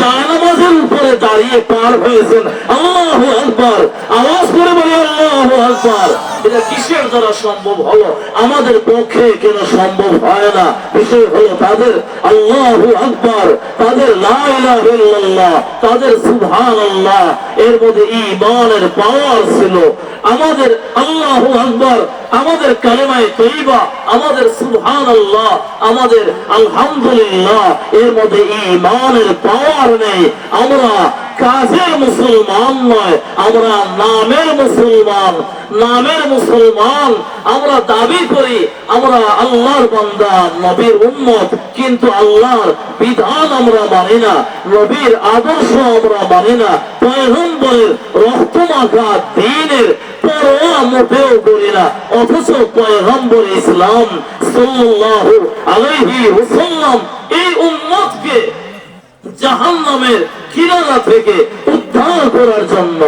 জায়নামাজের উপরে দাঁড়িয়ে পার হয়েছেন। আল্লাহু আকবার আওয়াজ করে বলি আল্লাহু আকবার। এটা কিসের দ্বারা সম্ভব হলো? আমাদের পক্ষে কেন সম্ভব হয় না? বিষয় হলো তাদের আল্লাহু আকবার, তাদের লা ইলাহা ইল্লাল্লাহ, তাদের এর মধ্যে ঈমানের পাওয়ার ছিল। আমাদের আল্লাহু আকবার, আমাদের কালেমায়ে তৈবা, আমাদের সুবহানাল্লাহ, আমাদের আলহামদুলিল্লাহ, এর মধ্যে ঈমানের পাওয়ার নেই। আমরা কাজের মুসলমান নয়, আমরা নামের মুসলমান। নামের মুসলমান, আমরা দাবি করি, আমরা আল্লাহর বান্দা, নবীর উম্মত, কিন্তু আল্লাহর বিধান আমরা মানি না, নবীর আদর্শ আমরা মানি না। পয়গম্বরের রক্ত মাখা দিনের পরোয়া মোটেও করি না, অথচ পয়গম্বর ইসলাম সাল্লাল্লাহু আলাইহি ওয়াসাল্লাম এই জাহান্নামের কিনারা থেকে উদ্ধার করার জন্য,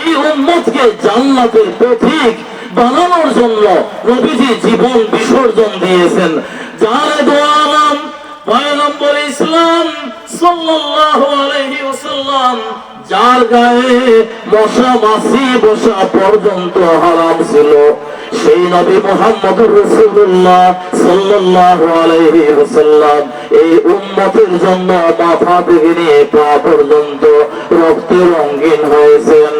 এই উম্মতকে জান্নাতের প্রতীক বানানোর জন্য রবিজি জীবন বিসর্জন দিয়েছেন। যার যার গায়ে মশা, মাছি বসা পর্যন্ত হারাম ছিল। সেই নবী মোহাম্মদ রসুল্লাহ সাল্লাল্লাহু আলাইহি ওয়াসাল্লাম এই উম্মতের জন্য মাথা থেকে নিয়ে পা পর্যন্ত রক্তে রঙিন হয়েছেন।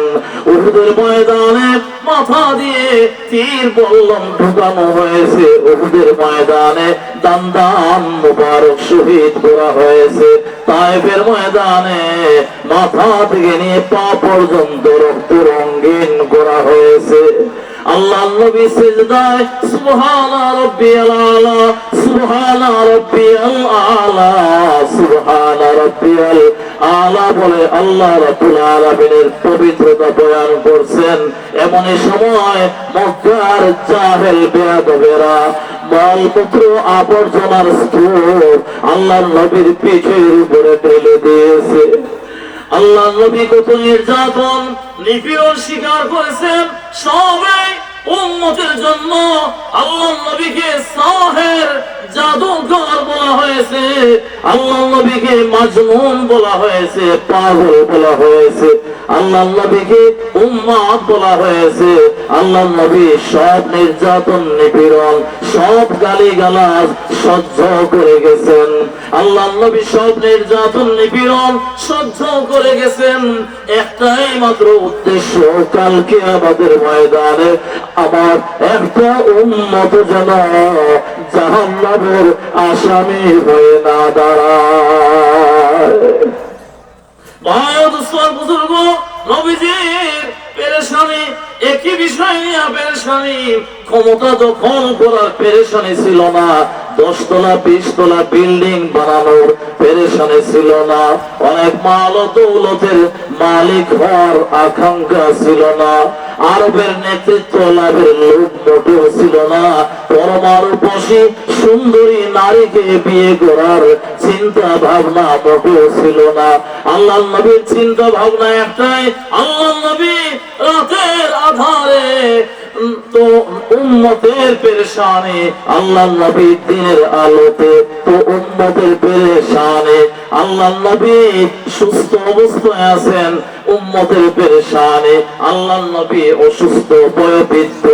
উহুদের ময়দানে মাথা দিয়ে তীর বল্লম ঢুকানো হয়েছে। উহুদের ময়দানে দান দান মুবারক শহীদ করা হয়েছে। তাইফের ময়দানে মাথা থেকে নিয়ে পা পর্যন্ত রক্ত রঙ্গিন করা হয়েছে। আল্লাহ নবী সিজদায় সুবহানা রাব্বিয়াল আলা সুবহানা রাব্বিয়াল আলা সুবহানা রাব্বিয়াল আলা বলে, আল্লাহ রাব্বুল আলামিনের পবিত্রতা বয়ান করছেন। এমনই সময় মক্কার জাহেল বেয়াদবেরা, মালপত্র আবর্জনার স্তূপ আল্লাহ নবীর পিঠের উপরে ঢেলে দিয়েছে। আল্লাহ নবী কত নির্যাতন, নিপীড়ন স্বীকার করেছেন, সবাই উম্মতের জন্য আল্লাহ নবীকে সাহের জাদুঘর বলা হয়েছে। আল্লাহ নবীকে মাজমুন বলা হয়েছে, পাগল বলা হয়েছে। আল্লাহ নবীকে উম্মাদ বলা হয়েছে। আল্লাহ নবী সব নির্যাতন, নিপীড়ন, সব গালি গালাজ সহ্য করে গেছেন। আল্লাহ নবী সব নির্যাতন, নিপীড়ন সহ্য করে গেছেন। একটাই মাত্র উদ্দেশ্য, কালকে আমাদের ময়দানে আমার একটা উন্নত যেন জাহান্নামের আসামি হয়ে না দাঁড়ায়। ও বুজুর্গ, নবীজির পেরেশানি একই বিষয় নিয়ে পেরেশানি ক্ষমতা দখল করার পেরেশানি ছিল না, দশতলা বিশ তলা বিল্ডিং বানানোর পেরেশানি ছিল না, অনেক মাল দৌলতের মালিক হওয়ার আকাঙ্ক্ষা ছিল না, আরবের নেতৃত্ব লাভের লোক মোটেও ছিল না, পরমাণু বসে সুন্দরী নারীকে বিয়ে করার চিন্তা ভাবনা মোটেও ছিল না। আল্লাহ নবীর চিন্তা ভাবনা একটাই, আল্লাহ নবী রাতের আধারে তো উম্মতের পেরেশানে, আল্লাহ নবী দিনের আলোতে তো উম্মতের পেরেশানে, আল্লাহ নবী সুস্থ অবস্থায় আছেন, উম্মতের পেরেশানে, আল্লাহ নবী অসুস্থ, বয়োবৃদ্ধ,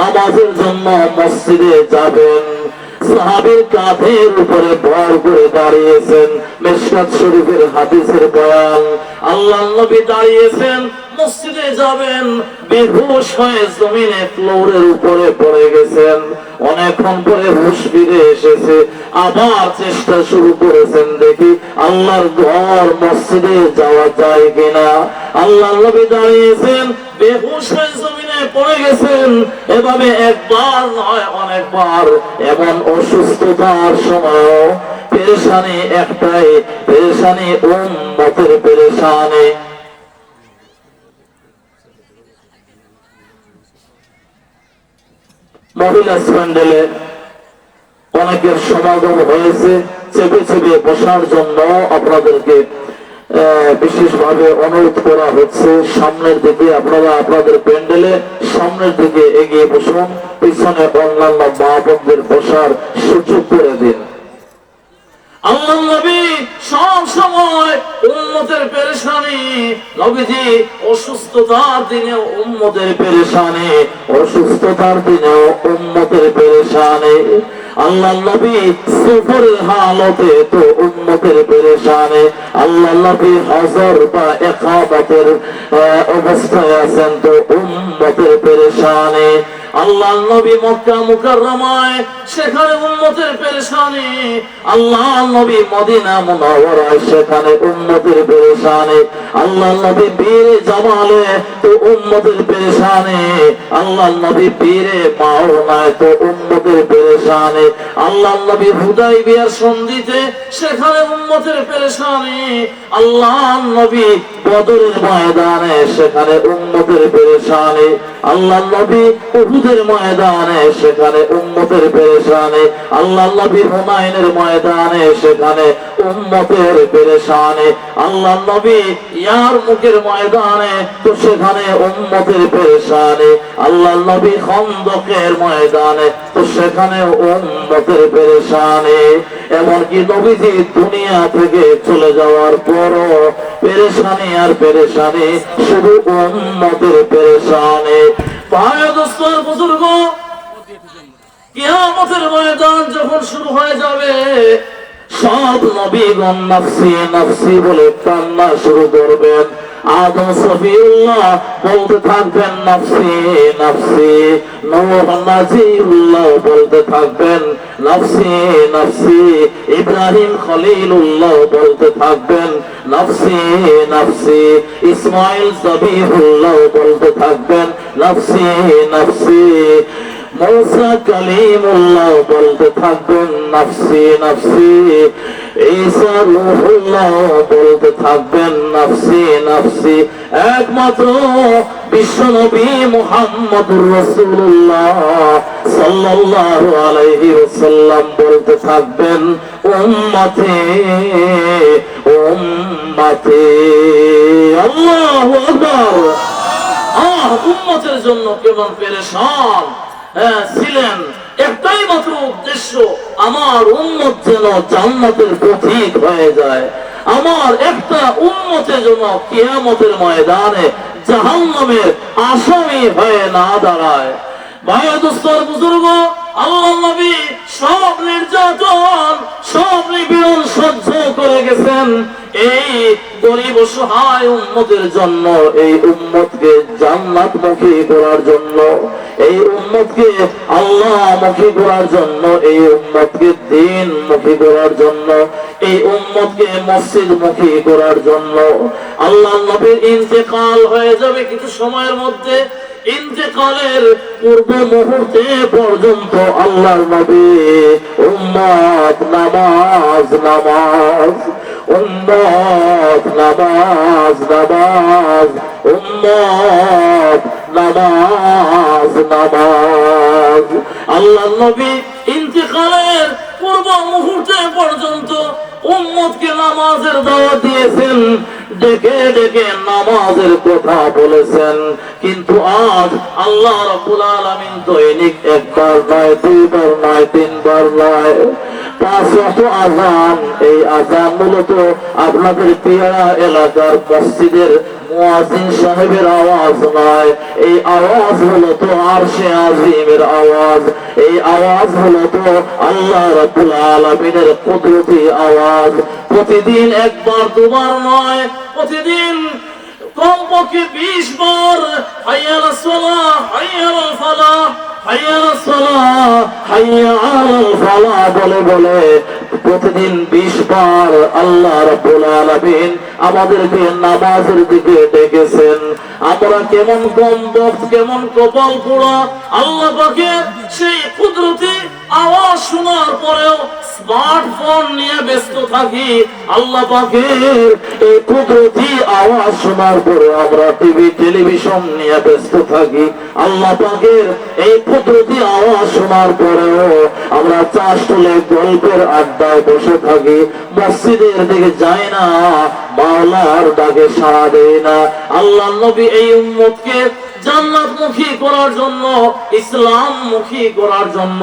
নামাজের জন্য মসজিদে যাবেন। সাহাবীর কাঁধের উপরে ভর করে দাঁড়িয়েছেন মেশকাত শরীফের হাদিসের বয়ান। আল্লাহ নবী দাঁড়িয়েছেন, মসজিদে যাবেন হয়ে জমিনে ফ্লোরের উপরে পড়ে গেছেন। অনেকক্ষণ পরে হুশ ফিরে এসেছে, আবার চেষ্টা শুরু করেছেন দেখি আল্লাহর ঘর মসজিদে যাওয়া যায় কিনা। আল্লাহ নবী দাঁড়িয়েছেন, বেহুশ হয়ে জমিনে পড়ে গেছেন, এভাবে একবার নয়, অনেকবার। এমন অসুস্থতার সময় পেরেশানি একটাই, পেরেশানি উম্মতের পেরেশানি। মহিলা স্যান্ডেলে অনেকের সমাগম হয়েছে, চেপে চেপে বসার জন্য আপনাদেরকে বিশেষভাবে অনুরোধ করা হচ্ছে, সামনের দিকে আপনারা আপনাদের প্যান্ডেলে সামনের দিকে এগিয়ে বসুন, পিছনে অন্যান্য মা বোনদের বসার সুযোগ করে দিন। আল্লাহ নবী সব সময় উম্মতের পেরেশানি। নবীজি অসুস্থতার দিনে উম্মতের পেরেশানি। অসুস্থতার দিনে উম্মতের পেরেশানি। আল্লাহ নবী সুফরের হালতে তো উম্মতের পেরেশানি। আল্লাহ নবী হজর বা একামতের আহ, অবস্থায় আছেন তো উম্মতের পেরেশানি। আল্লাহ নবী মক্কা মুকাররমায়, সেখানে উম্মতের পেরেশানি। আল্লাহ নবী মদিনা মুনাওয়ারায়, সেখানে উম্মতের পেরেশানি। আল্লাহ নবী বীরে জামালে, তো উম্মতের পেরেশানি। আল্লাহ নবী বীরে মাওনায় তো উম্মতের পেরেশানি। আল্লাহ নবী হুদাইবিয়ার সন্ধিতে, সেখানে উম্মতের পেরেশানি। আল্লাহ নবী বদরের ময়দানে, সেখানে উম্মতের পেরেশানি। আল্লাহ নবী উহুদের ময়দানে, সেখানে উম্মতের পেরেশানি। আল্লাহ নবী হুনাইনের ময়দানে, সেখানে উম্মতের পেরেশানি। আল্লাহ নবী ইয়ার মুখের ময়দানে, তো সেখানে উম্মতের পেরেশানি। আল্লাহ নবী খন্দকের ময়দানে, তো সেখানে উম্মতের পেরেশানি। এমনকি নবীজি দুনিয়া থেকে চলে যাওয়ার পরও পেরেশানি আর পেরেশানি, শুধু উম্মতের পেরেশানি। বুজুর্গ, কিয়ামতের ময়দান যখন শুরু হয়ে যাবে, সব নবীগণ নাফসি নাফসি বলে কান্না শুরু করবেন। আদম সফিউল্লাহ বলতে থাকবেন নাফসি নাফসি। বলতে থাকবেন নাফসি নাফসি। ইব্রাহিম খলিলুল্লাহ, বলতে থাকবেন নাফসি নাফসি। ইসমাইল জবিহুল্লাহ বলতে থাকবেন নাফসি নাফসি। মৌসা কালিমুল্লাহ বলতে থাকবেন নাফসি নাফসি। ঈসা রূহুল্লাহ বলতে থাকবেন নাফসি নাফসি। একমাত্র বিশ্বনবী মুহাম্মদুর রাসূলুল্লাহ সাল্লাল্লাহু আলাইহি ওয়াসাল্লাম বলতে থাকবেন, উম্মতে উম্মতে। আল্লাহু আকবার। আহ উম্মতের জন্য কেমন পেরেশান। ছিলেন একটাই মাত্র উদ্দেশ্য, আমার উন্মত যেন জান্নাতের পথিক হয়ে যায়। আমার একটা উন্মতে যেন কেয়ামতের ময়দানে জাহান্নামের আসামি হয়ে না দাঁড়ায়। ভাইয়া দোস্তর বুজুর্গ আল্লাহ নবী সব নির্যাতন, সব নিপীড়ন সহ্য করে গেছেন। এই গরিব অসহায় উম্মতের জন্য, এই উম্মতকে জান্নাতমুখী করার জন্য, এই উম্মতকে আল্লাহমুখী করার জন্য, এই উম্মতকে দিনমুখী করার জন্য, এই উম্মতকে মসজিদমুখী করার জন্য। আল্লাহ নবীর ইন্তেকাল হয়ে যাবে কিছু সময়ের মধ্যে। ইন্তেকালের পূর্ব মুহূর্তে পর্যন্ত আল্লাহর নবী উম্মত নামাজ নামাজ, উম্মত নামাজ নামাজ, উম্মত নামাজ নামাজ। আল্লাহ নবী ইন্তেকালের পূর্ব মুহূর্তে পর্যন্ত উম্মতকে নামাজের দাওয়াত দিয়েছেন। ডেকে ডেকে নামাজের কথা বলেছেন। কিন্তু আজ আল্লাহ রবুল আলমিন দৈনিক একবার নয়, দুইবার নয়, তিনবার নয়। আজান। এই আজান মূলত আপনাদের পেয়ারা এলাকার মসজিদের সাহেবের আওয়াজ নয়। এই আওয়াজ হলো তো আরশে আজিমের আওয়াজ। এই আওয়াজ হলো তো আল্লাহ রাব্বুল আলামিনের কুদরতি আওয়াজ। প্রতিদিন একবার দুবার নয়, প্রতিদিন কমপক্ষে বিশ বার। হাইয়াল সালাহ, হাইয়াল ফালাহ। বলে প্রতিদিন বিশ বার আল্লাহ রাব্বুল আমাদেরকে নামাজের দিকে ডেকেছেন। আমরা কেমন কম বক্ত কেমন কপাল পোড়া, আল্লাহ সেই কুদরতি আওয়াজ শোনার পরেও স্মার্টফোন নিয়ে ব্যস্ত থাকি, আল্লাহ পাকের এই কুদরতি আওয়াজ শোনার পরে আমরা টিভি টেলিভিশন নিয়ে ব্যস্ত থাকি। আল্লাহ পাকের এই কুদরতি আওয়াজ শোনার পরেও আমরা চাষ তুলে গল্পের আড্ডায় বসে থাকি। মসজিদের দিকে যাই না, মাওলার ডাকে সাড়া দেয় না। আল্লাহ নবী এই উম্মতকে জান্নাত মুখী করার জন্য ইসলাম মুখী করার জন্য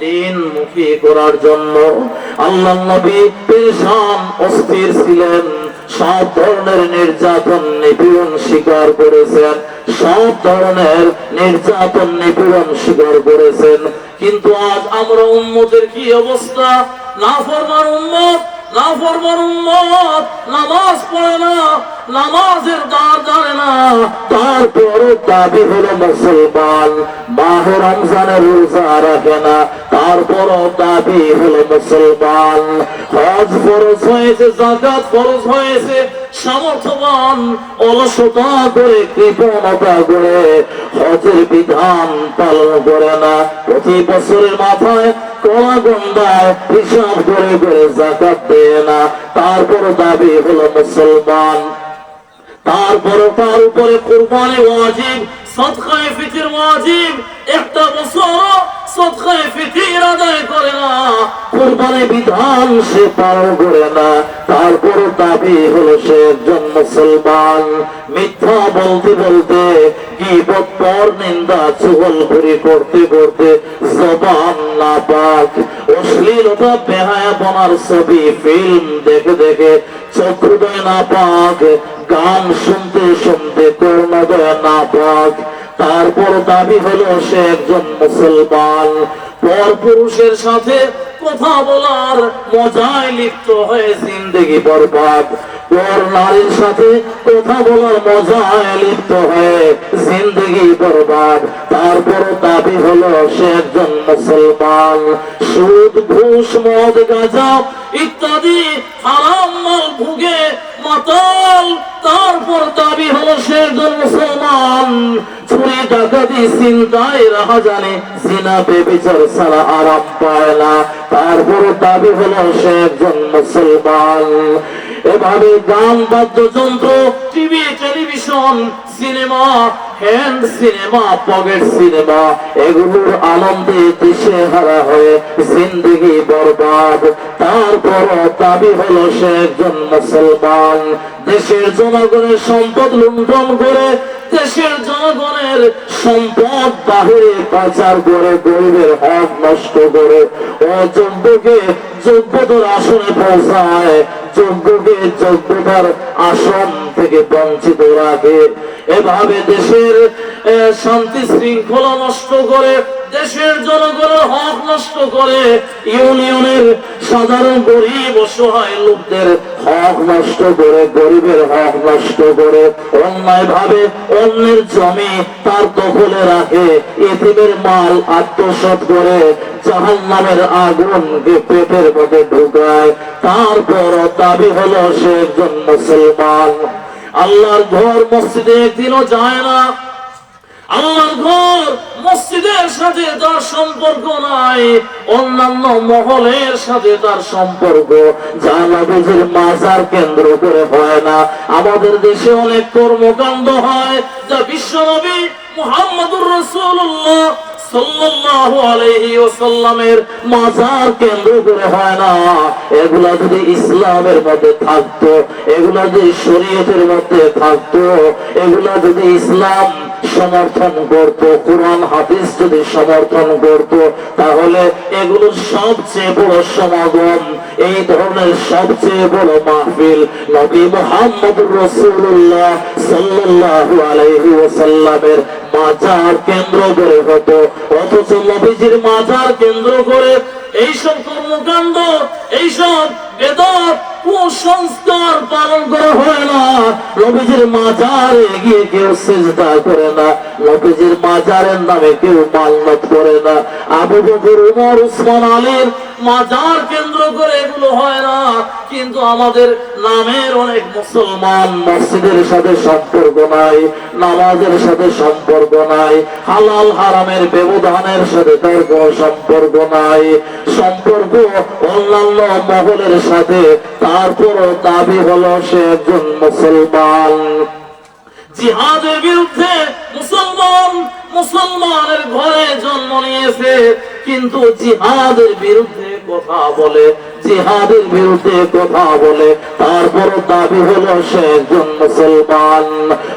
দিন মুখী করার জন্য আল্লাহ নবী পেশান অস্থির ছিলেন। সব ধরনের নির্যাতন, নিপীড়ন স্বীকার করেছেন। সব ধরনের নির্যাতন, নিপীড়ন স্বীকার করেছেন। কিন্তু আজ আমরা উন্মতের কি অবস্থা? না ফরমার উন্মত নামাজ পড়ে নামাজের দ্বার জানে না। তারপর দাবি হলো মুসলমান, মাহ রমজানের রোজা রাখে না। তারপর দাবি হলো মুসলমান। হজ ফরজ হয়েছে জাকাত ফরজ হয়েছে সামর্থ্যবান, অলসতা করে, কৃপণতা করে হজের বিধান পালন করে না। প্রতি বছরের মাথায় কলা তারপরে তার উপরে কোরবানি ওয়াজিব ফিতির একটা বছর ফিতির আদায় করে না। বিধান সে পালন করে না তারপর দাবি হলো সে একজন মুসলমান। মিথ্যা বলতে বলতে কি পর নিন্দা চুগল ঘুরি করতে করতে জবান না পাক অশ্লীলতা বেহায়া বনার ছবি ফিল্ম দেখে দেখে চক্ষুদয় না পাক গান শুনতে শুনতে তারপর দাবি হলো সে একজন মুসলমান। পর পুরুষের সাথে কথা বলার মজায় লিপ্ত হয়ে জিন্দগি বরবাদ। পর নারীর সাথে কথা বলার মজায় লিপ্ত হয়ে জিন্দগি বরবাদ। তারপর দাবি হলো সে একজন মুসলমান। সুদ, ঘুষ, মদ, গাঁজা ইত্যাদি হারাম মাল ভুগে মাতাল তারপর দাবি হলো সে মুসলমান। টাকা ডাকাতি চিন্তায় রাহা জানে সিনা বেবিচার ছাড়া আরাম পায় না। তারপর দাবি হলো সে একজন মুসলমান। এভাবে গান, বাদ্যযন্ত্র, TV, television, cinema hand cinema pocket cinema, এগুলোর আনন্দে দেশে হারা হয়ে জিন্দগি বরবাদ। তারপর দাবি হলো সে একজন মুসলমান। দেশের জনগণের সম্পদ লুণ্ঠন করে, দেশের জনগণের সম্পদ বাহিরে পাচার করে, গরিবের হক নষ্ট করে অযোগ্যকে যোগ্যতার আসনে পৌঁছায়। যোগ্যকে যোগ্যতার আসন থেকে বঞ্চিত রাখে এভাবে দেশের শান্তি শৃঙ্খলা নষ্ট করে দেশের জনগণের হক নষ্ট করে ইউনিয়নের সাধারণ গরিব অসহায় লোকদের হক নষ্ট করে, গরিবের হক নষ্ট করে অন্যায় ভাবে অন্যের জমি তার দখলে রাখে, এতিমের মাল আত্মসাৎ করে জাহান নামের আগুনকে পেটের মধ্যে ঢুকায়। তারপর দাবি হলো সে একজন মুসলমান। আল্লাহর ঘর মসজিদে একদিনও যায় না। আল্লাহর ঘর মসজিদের সাথে তার সম্পর্ক নাই, অন্যান্য মহলের সাথে তার সম্পর্ক। যা মাজার কেন্দ্র করে হয় না। আমাদের দেশে অনেক কর্মকাণ্ড হয়, যা বিশ্বনবী মোহাম্মদুর রাসূলুল্লাহ ইসলাম সমর্থন করত, কোরআন, হাদিস যদি সমর্থন করত, তাহলে এগুলো সবচেয়ে বড় সমাগম, এই ধরনের সবচেয়ে বড় মাহফিল নবী মোহাম্মদ রসুল্লাহ সাল্লাল্লাহু আলাইহি ওয়াসাল্লামের মাজার কেন্দ্র করে হতো। অথচ নবীজির মাজার কেন্দ্র করে এইসব কর্মকাণ্ড এইসব বেদত কুসংস্কার পালন করা হয় না। মাজারে গিয়ে কেউ সেজদা করে না। মাজারের নামে কেউ মাল্লত করে না। আবু বকর, উমর, উসমান, আলীর মাজার কেন্দ্র করে এগুলো হয় না। কিন্তু আমাদের নামের অনেক মুসলমান মসজিদের সাথে সম্পর্ক নাই, নামাজের সাথে সম্পর্ক নাই, হালাল হারামের ব্যবধানের সাথে তার সম্পর্ক নাই। সম্পর্ক অন্যান্য মহলের সাথে তারপরও দাবি হলো সে একজন মুসলমান। জিহাদের বিরুদ্ধে মুসলমান মুসলমানের ঘরে জন্ম নিয়েছে, কিন্তু জিহাদের বিরুদ্ধে কথা বলে, জিহাদের বিরুদ্ধে কথা বলে তারপর দাবি হলো সে একজন মুসলমান।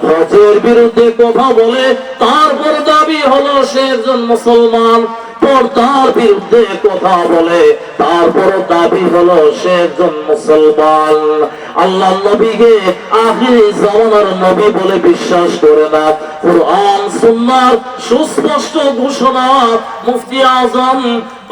হজের বিরুদ্ধে কথা বলে তারপর দাবি হলো সে একজন মুসলমান। পর্দার বিরুদ্ধে কথা বলে। তারপর দাবি হলো সে একজন মুসলমান। আল্লাহ নবীকে আখিরি জামানার নবী বলে বিশ্বাস করে না। কোরআন সুন্নার সুস্পষ্ট ঘোষণা, মুফতি আজম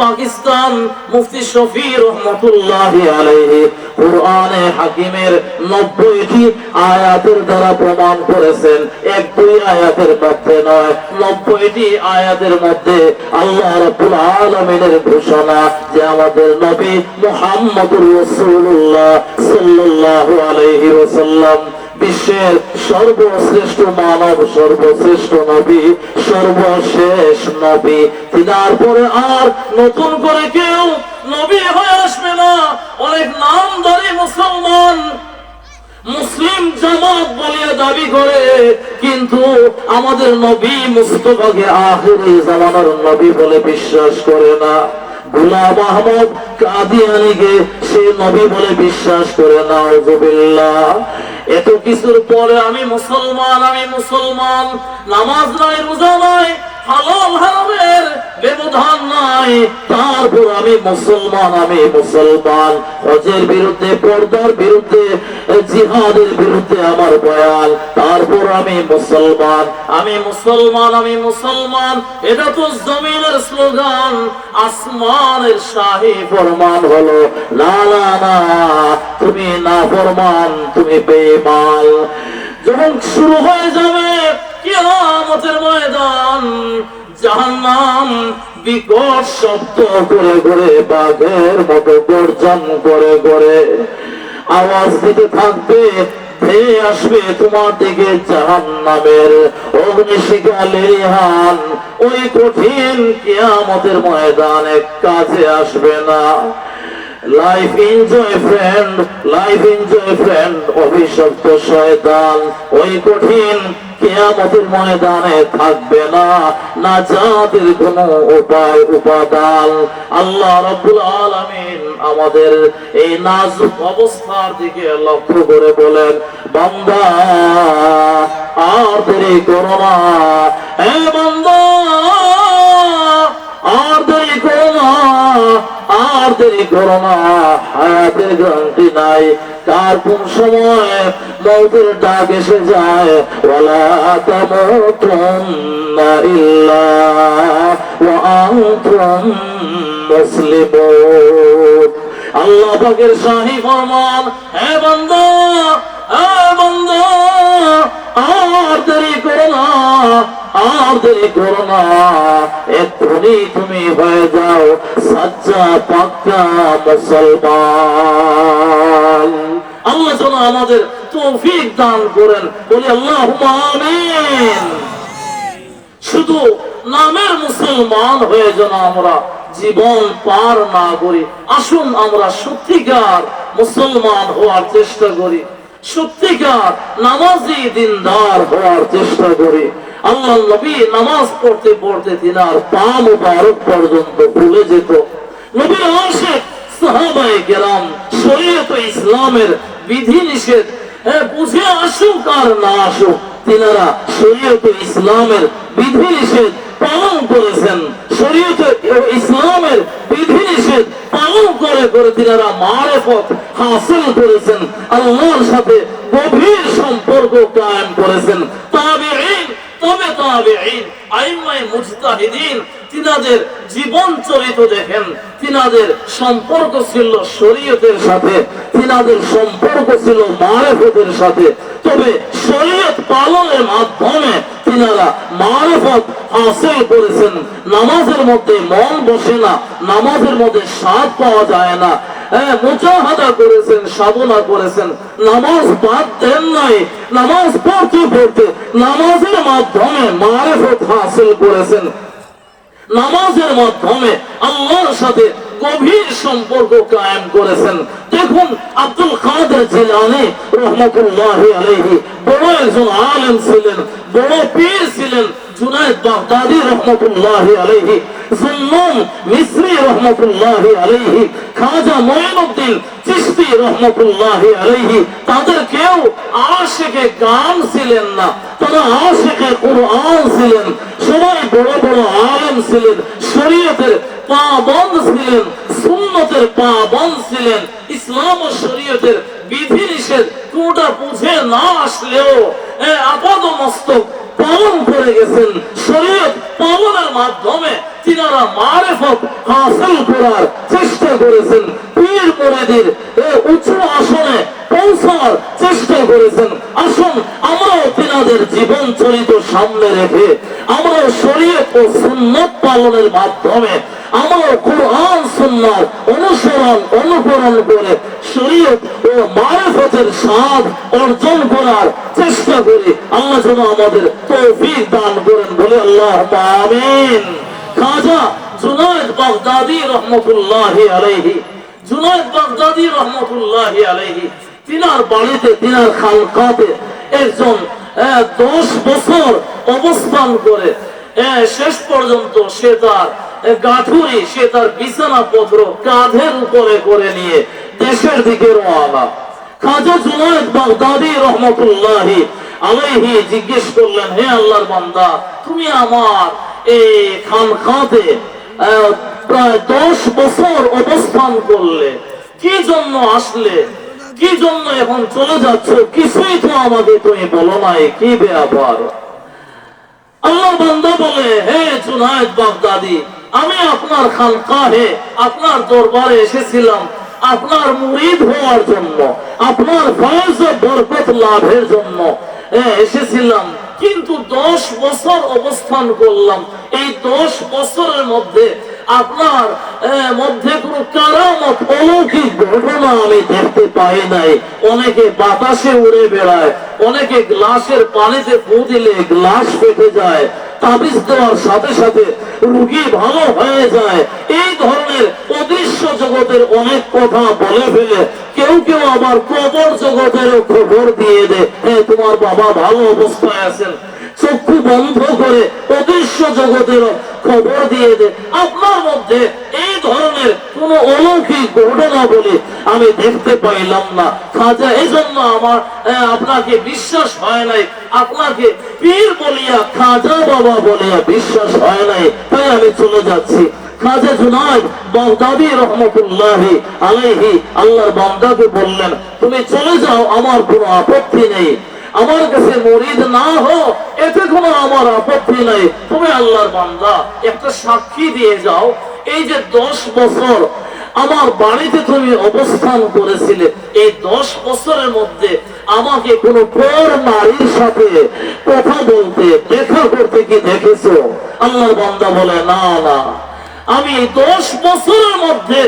পাকিস্তান মুফতি শফি রহমতুল্লাহ আলাইহি কোরআনে হাকিমের নব্বইটি আয়াতের দ্বারা প্রমাণ করেছেন। এক দুই আয়াতের মধ্যে নয়, নব্বইটি আয়াতের মধ্যে আল্লাহ রাব্বুল আলামিনের ঘোষণা যে আমাদের নবী মুহাম্মদুর রাসূলুল্লাহ সাল্লাল্লাহু আলাইহি ওয়াসাল্লাম বিশ্বের সর্বশ্রেষ্ঠ মানব, সর্বশ্রেষ্ঠ নবী, সর্বশেষ নবী। তিনার পরে আর নতুন করে কেউ নবী হয়ে আসবে না। অনেক নামধারী মুসলমান মুসলিম জামাত বলিয়া দাবি করে, কিন্তু আমাদের নবী মুস্তফাকে আখেরি জামানার নবী বলে বিশ্বাস করে না। গুলাম আহমদ কাদিয়ানিকে সে নবী বলে বিশ্বাস করে না এত কিছুর পরে আমি মুসলমান আমি মুসলমান। নামাজ নাই রোজা নাই হালাল হারামের ব্যবধান নাই। তারপর আমি মুসলমান আমি মুসলমান। হজের বিরুদ্ধে, পর্দার বিরুদ্ধে, জিহাদের বিরুদ্ধে আমার বয়ান। তারপর আমি মুসলমান আমি মুসলমান আমি মুসলমান। এটা তো জমিনের স্লোগান। আসমানের শাহী ফরমান হলো না না তুমি না ফরমান তুমি বেমাল যখন শুরু হয়ে যাবে কিয়ামতের ময়দান, জাহান্নাম বিকট শব্দ করে করে বাঘের মতো গর্জন করে করে আওয়াজ দিতে থাকবে। আসবে তোমার দিকে জাহান্নামের অগ্নিশিখা লেরিহান ওই কঠিন কিয়ামতের ময়দানে কাছে আসবে না। Life enjoy friend life enjoy friend অভিশপ্ত শয়তান ওই কঠিন কেয়ামতের ময়দানে থাকবে না। না যাদের কোন উপায়, উপাদান। আল্লাহ রাব্বুল আলামিন আমাদের এই নাজুক অবস্থার দিকে লক্ষ্য করে বলেন, বান্দা, আর দেরি করো না। এ বান্দা, আর দেরি করো না হায়াতের গ্রান্তি নাই কার কোন সময় মৌতের ডাক এসে যায়, ওয়ালা তামুতুন্না ইল্লা ওয়া আল্লাহ পাকের শাহী ফরমান, হে বান্দা হে বান্দা আর করো না আর দেরি করো না। এক্ষুনি তুমি হয়ে যাও সাজ্জা পাক্কা মুসলমান। আল্লাহ যেন আমাদের তৌফিক দান করেন। বলি আল্লাহ আমিন। শুধু নামের মুসলমান হয়ে যেন আমরা জীবন পার না করি, আসুন আমরা সত্যিকার মুসলমান হওয়ার চেষ্টা করি। সত্যিকার নামাজি দিনদার হওয়ার চেষ্টা করি। আল্লাহ নবী নামাজ পড়তে পড়তে তিনার পা মুবারক পর্যন্ত ভুলে যেত। নবীর আশেখ কেরাম শরীয়ত ইসলামের বিধি নিষেধ বুঝে আসুক আর না আসুক, তিনারা শরীয়ত ইসলামের বিধি নিষেধ পালন করেছেন। ইসলামের বিধিনিষেধ পালন করে করে তিনারা মারেফত হাসিল করেছেন। আল্লাহর সাথে গভীর সম্পর্ক কায়েম করেছেন। তবে তবে তাবিঈন আইম্মায়ে মুজতাহিদিন তিনাদের জীবন চরিত দেখেন, তিনাদের সম্পর্ক ছিল শরীয়তের সাথে, তিনাদের সম্পর্ক ছিল মারেফতের সাথে। তবে শরীয়ত পালনের মাধ্যমে তিনারা মারেফত হাসিল করেছেন। নামাজের মধ্যে মন বসে না, নামাজের মধ্যে স্বাদ পাওয়া যায় না। হ্যাঁ মুজাহাদা করেছেন সাধনা করেছেন। নামাজ বাদ দেন নাই, নামাজ পড়তে পড়তে নামাজের মাধ্যমে মারেফত হাসিল করেছেন। নামাজের মাধ্যমে আল্লাহর সাথে গভীর সম্পর্ক কায়েম করেছেন। দেখুন, আব্দুল কাদের জিলানি রহমতুল্লাহ আলহি বড় একজন আলেম ছিলেন, বড় পীর ছিলেন, জুনায়দ বাগদাদি রহমতুল্লাহ আলাইহি। মিসরি রহমতুল্লাহ আলাইহি, খাজা চিশতি রহমতুল্লাহ আলাইহি তাদের কেউ আশিকে গান ছিলেন না, তারা আশিকে কোরআন ছিলেন, সবাই বড় বড় আলেম ছিলেন, শরীয়তের পাবন্দ ছিলেন সুন্নতের পাবন্দ ছিলেন। ইসলাম ও শরীয়তের বিধি নিষেধ কোনটা বুঝে না আসলেও আপাদ মস্তক পালন করে গেছেন। শরীয়ত পালনের মাধ্যমে তিনারা মারেফত হাসিল করার চেষ্টা করেছেন। পীর মুরিদের উঁচু আসনে পৌঁছার চেষ্টা করেছেন। আসুন, আমরাও তিনাদের জীবন চরিত সামনে রেখে, আমরাও শরীয়ত ও সুন্নত পালনের মাধ্যমে, আমরাও কোরআন সুন্নার অনুসরণ, অনুকরণ করে শরীয়ত ও মারেফতের স্বাদ অর্জন করার চেষ্টা করি। আল্লাহ যেন আমাদের তৌফিক দান করেন বলে আল্লাহ আমিন। খাজা জুনায়দ বাগদাদি রহমতুল্লাহ আলাইহি জুনায়দ বাগদাদি রহমতুল্লাহ আলাইহি, তিনার বাড়িতে, তিনার খালকাতে একজন দশ বছর অবস্থান করে। শেষ পর্যন্ত সে তার গাঠুরি সে তার বিছানা পত্র কাঁধের উপরে করে নিয়ে দেশের দিকে রওনা। খাজা জুনায়দ বাগদাদি রহমতুল্লাহি আলাইহি জিজ্ঞেস করলেন, হে আল্লাহর বান্দা, তুমি আমার এই খানকাতে প্রায় দশ বছর অবস্থান করলে, কি জন্য আসলে, কি জন্য এখন চলে যাচ্ছ? কিছুই তো আমাকে তুমি বলো নাই, কি ব্যাপার? আল্লাহ বান্দা বলে, হে জুনায়দ বাগদাদি আমি আপনার খানকাহে, আপনার দরবারে এসেছিলাম, আপনার মুরিদ হওয়ার জন্য, আপনার ফয়জ বরকত লাভের জন্য এসেছিলাম। কিন্তু দশ বছর অবস্থান করলাম। এই দশ বছরের মধ্যে আপনার মধ্যে কোনো কারামত, অলৌকিক ঘটনা আমি দেখতে পাই নাই। অনেকে বাতাসে উড়ে বেড়ায়, অনেকে গ্লাসের পানিতে ফু দিলে গ্লাস ফেটে যায় তাবিজ দেওয়ার সাথে সাথে রুগী ভালো হয়ে যায়। এই ধরনের অদৃশ্য জগতের অনেক কথা বলে ফেলে। কেউ কেউ আবার কবর জগতেরও খবর দিয়ে দেয়। হ্যাঁ তোমার বাবা ভালো অবস্থায় আছেন। চক্ষু বন্ধ করে অদৃশ্য জগতের খবর দিয়ে দে আপনার মধ্যে এই ধরনের কোন অলৌকিক ঘটনা বলে আমি দেখতে পাইলাম না। খাজা এই জন্য আমার আপনাকে বিশ্বাস হয় নাই। আপনাকে পীর বলিয়া খাজা বাবা বলিয়া বিশ্বাস হয় নাই। তাই আমি চলে যাচ্ছি। খাজা জুনায়দ বাগদাদি রহমতুল্লাহি আলাইহি আল্লাহর বান্দাকে বললেন, তুমি চলে যাও, আমার কোনো আপত্তি নেই। আমার কাছে মরিদ না হো এতে কোনো আমার আপত্তি নাই। তুমি আল্লাহর বান্দা, একটা সাক্ষী দিয়ে যাও। এই যে দশ বছর আমার বাড়িতে তুমি অবস্থান করেছিলে, এই দশ বছরের মধ্যে আমাকে কোনো পর নারীর সাথে কথা বলতে, দেখা করতে কি দেখেছ? আল্লাহর বান্দা বলে, না না। আমি এই দশ বছরের মধ্যে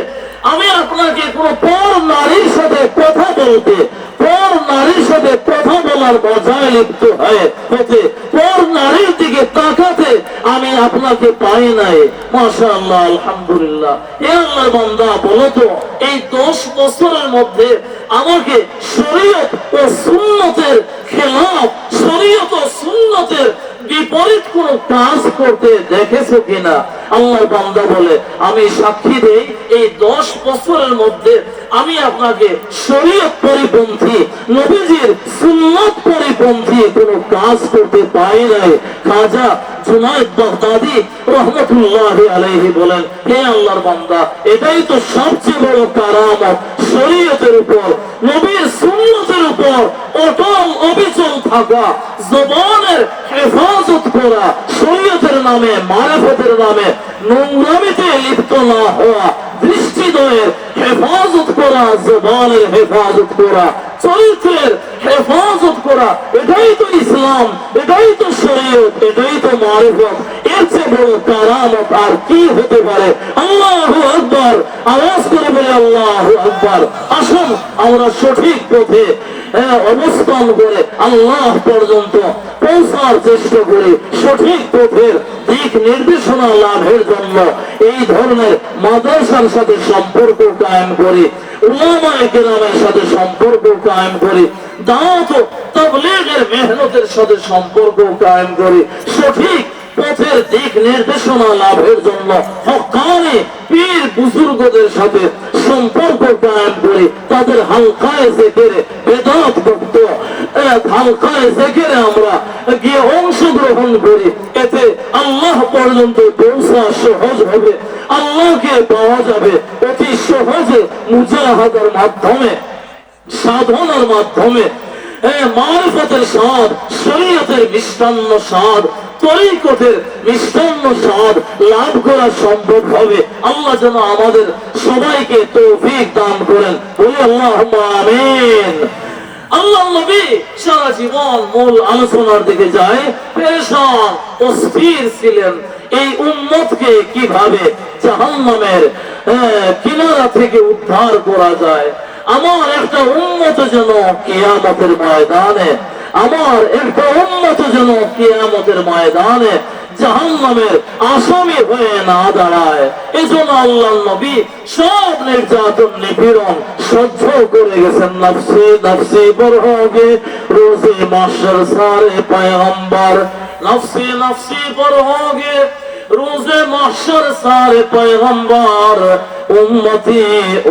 আমি আপনাকে কোন পর নারীর সাথে কথা বলতে, পর নারীর সাথে বলার মজায় লিপ্ত হয়েছে পর নারীর দিকে তাকাতে আমি আপনাকে পাই নাই। আলহামদুলিল্লাহ। এ আল্লাহ বান্দা, বলো তো, এই দশ বছরের মধ্যে আমাকে শরীয়ত ও সুন্নতের খেলাফ, শরীয়ত ও সুন্নতের বিপরীত কোন কাজ করতে দেখেছ কিনা? আল্লাহর বান্দা বলে, আমি সাক্ষী দেই, এই দশ বছরের মধ্যে আমি আপনাকে শরীয়ত পরিপন্থী, নবীজির সুন্নত পরিপন্থী কোনো কাজ করতে পাই নাই। খাজা বাগদাদি আলাইহি বলেন, হে আল্লাহর বান্দা, এটাই তো সবচেয়ে বড় কারামত। শরীয়তের উপর, নবীর সুন্নতের উপর অটল অবিচল থাকা, জবানের হেফাজত করা, শরীয়তের নামে, মারেফতের নামে নোংরামিতে লিপ্ত না হওয়া, দৃষ্টিদয়ের হেফাজত করা, জবানের হেফাজত করা, চরিত্রের হেফাজত করা, এটাই তো ইসলাম, এটাই তো শরীয়ত, এটাই তো মারিফত। এর চেয়ে বড় কারামত আর কি হতে পারে? আল্লাহ আকবার। আওয়াজ করে বলে আল্লাহ আকবার। আসুন, আমরা সঠিক পথে অবস্থান করে আল্লাহ পর্যন্ত পৌঁছার চেষ্টা করি সঠিক পথের দিক নির্দেশনা লাভের জন্য এই ধরনের মাদ্রাসার সাথে সম্পর্ক কায়েম করি, উলামায়ে কেরামের সাথে মেহনতের সাথে সম্পর্ক কায়েম করি সঠিক পথের দিক নির্দেশনা লাভের জন্য হকানি পীর বুজুর্গদের সাথে সম্পর্ক কায়েম করি তাদের হালকায় জেকেরে বেদাত ভক্ত হালকায় জেকেরে আমরা গিয়ে অংশগ্রহণ করি। এতে আল্লাহ পর্যন্ত পৌঁছা সহজ হবে, আল্লাহকে পাওয়া যাবে অতি সহজে মুজাহাদার মাধ্যমে, সাধনার মাধ্যমে। মারফতের স্বাদ, শরীয়তের মিষ্টান্ন স্বাদ তরিকতের মিষ্টান্ন স্বাদ লাভ করা সম্ভব হবে। আল্লাহ যেন আমাদের সবাইকে তৌফিক দান করেন। বলি আল্লাহ আমিন। আল্লাহ নবী সারা জীবন মূল আলোচনার দিকে যায় ছিলেন। এই উম্মতকে কীভাবে জাহান্নামের কিনারা থেকে উদ্ধার করা যায়? আমার একটা উন্নত যেন কিয়ামতের ময়দানে আমার একটা উন্নত যেন কেয়ামতের ময়দানে জাহান্নামের আসামি হয়ে না দাঁড়ায়। এজন্য আল্লাহ নবী সব নির্যাতন, নিপীড়ন সহ্য করে গেছেন নফসে নফসে রোজে মাসের সারে নফসে নফসে রোজে মাসের সারে উম্মতি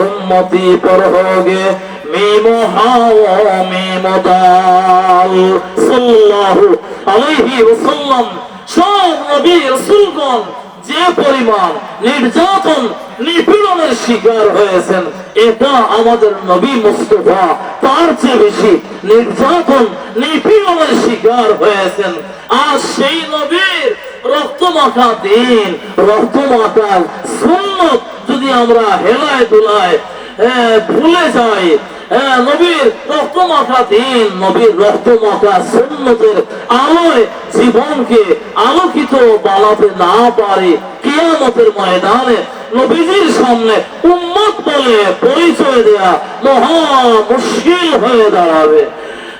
উম্মতি পরহগে মিমো হাও মি নির্যাতন, নিপীড়নের শিকার হয়েছেন আর সেই নবীর রক্ত রক্তমাখা দিন, রক্তমাখা সুন্নত যদি আমরা হেলায় দুলায় ভুলে যাই হ্যাঁ, আলোকিত বানাতে না পারে কিয়ামতের ময়দানে নবীজির সামনে উম্মত বলে পরিচয় দেয়া মহা মুশকিল হয়ে দাঁড়াবে।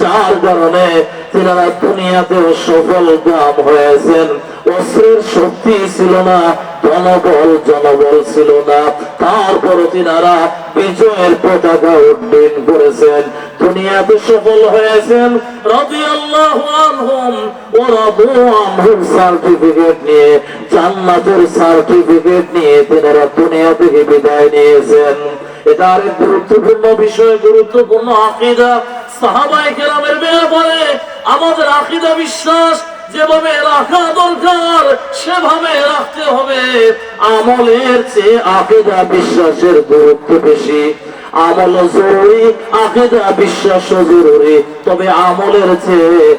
যার কারণে তিনারা দুনিয়াতেও সফল কাম হয়েছেন। অস্ত্রের শক্তি ছিল না, জনবল জনবল ছিল না। তারপরও তিনারা বিজয়ের পতাকা উড্ডীন করেছেন। দুনিয়াতে সফল হয়েছেন সার্টিফিকেট নিয়ে তিনারা দুনিয়া থেকে বিদায় নিয়েছেন। এটা আরেক গুরুত্বপূর্ণ বিষয়, গুরুত্বপূর্ণ আকিদা। সাহাবাই কেরামের আমাদের আকিদা বিশ্বাস, যেভাবে রাখা দরকার, সেভাবে রাখতে হবে। আমলের চেয়ে আকিদা বিশ্বাসের গুরুত্ব বেশি। আমল জরুরি বিশ্বাস জরুরি। তবে আমলের চেয়ে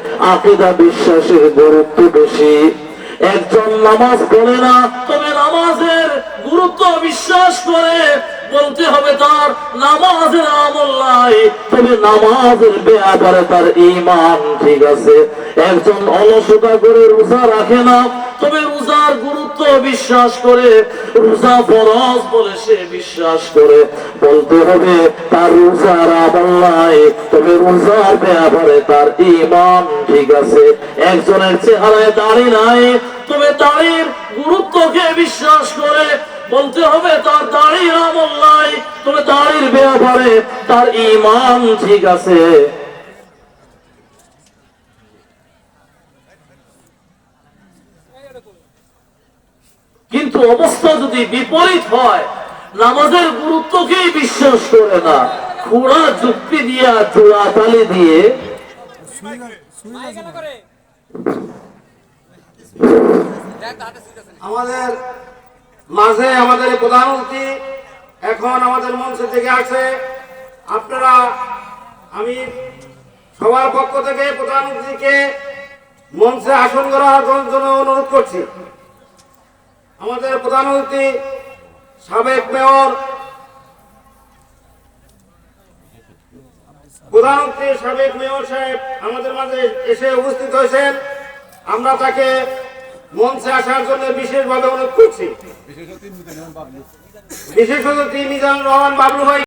বিশ্বাসের গুরুত্ব বেশি। একজন নামাজ পড়ে না, তবে নামাজের গুরুত্ব বিশ্বাস করে। বলতে হবে তার, নামাজের আমল নাই তবে নামাজের ব্যাপারে তার ইমান ঠিক আছে। একজন অলসতা করে রোজা রাখে না, তবে রোজার গুরুত্ব বিশ্বাস করে, রোজা ফরজ বলে সে বিশ্বাস করে। বলতে হবে তার রোজার আমল নাই তবে রোজার ব্যাপারে তার ইমান ঠিক আছে। একজনের চেহারায় দাড়ি নাই, তবে দাড়ির গুরুত্বকে বিশ্বাস করে বলতে হবে তার দাড়ির আমল নাই। তবে দাড়ির ব্যাপারে তার ইমান ঠিক আছে। কিন্তু অবস্থা যদি বিপরীত হয় নামাজের গুরুত্বকেই বিশ্বাস করে না। খুঁড়া যুক্তি দিয়া জোড়া তালি দিয়ে। আমাদের মাঝে আমাদের প্রধানমন্ত্রী এখন আমাদের মঞ্চে থেকে আছে। আপনারা, আমি সবার পক্ষ থেকে প্রধানমন্ত্রীকে মঞ্চে আসন করার জন্য অনুরোধ করছি। আমাদের প্রধানমন্ত্রী সাবেক মেয়র প্রধানমন্ত্রী সাবেক মেয়র সাহেব আমাদের মাঝে এসে উপস্থিত হয়েছেন। আমরা তাকে মঞ্চে আসার জন্য বিশেষভাবে অনুরোধ করছি। বিশেষত মিজানুর রহমান বাবলু ভাই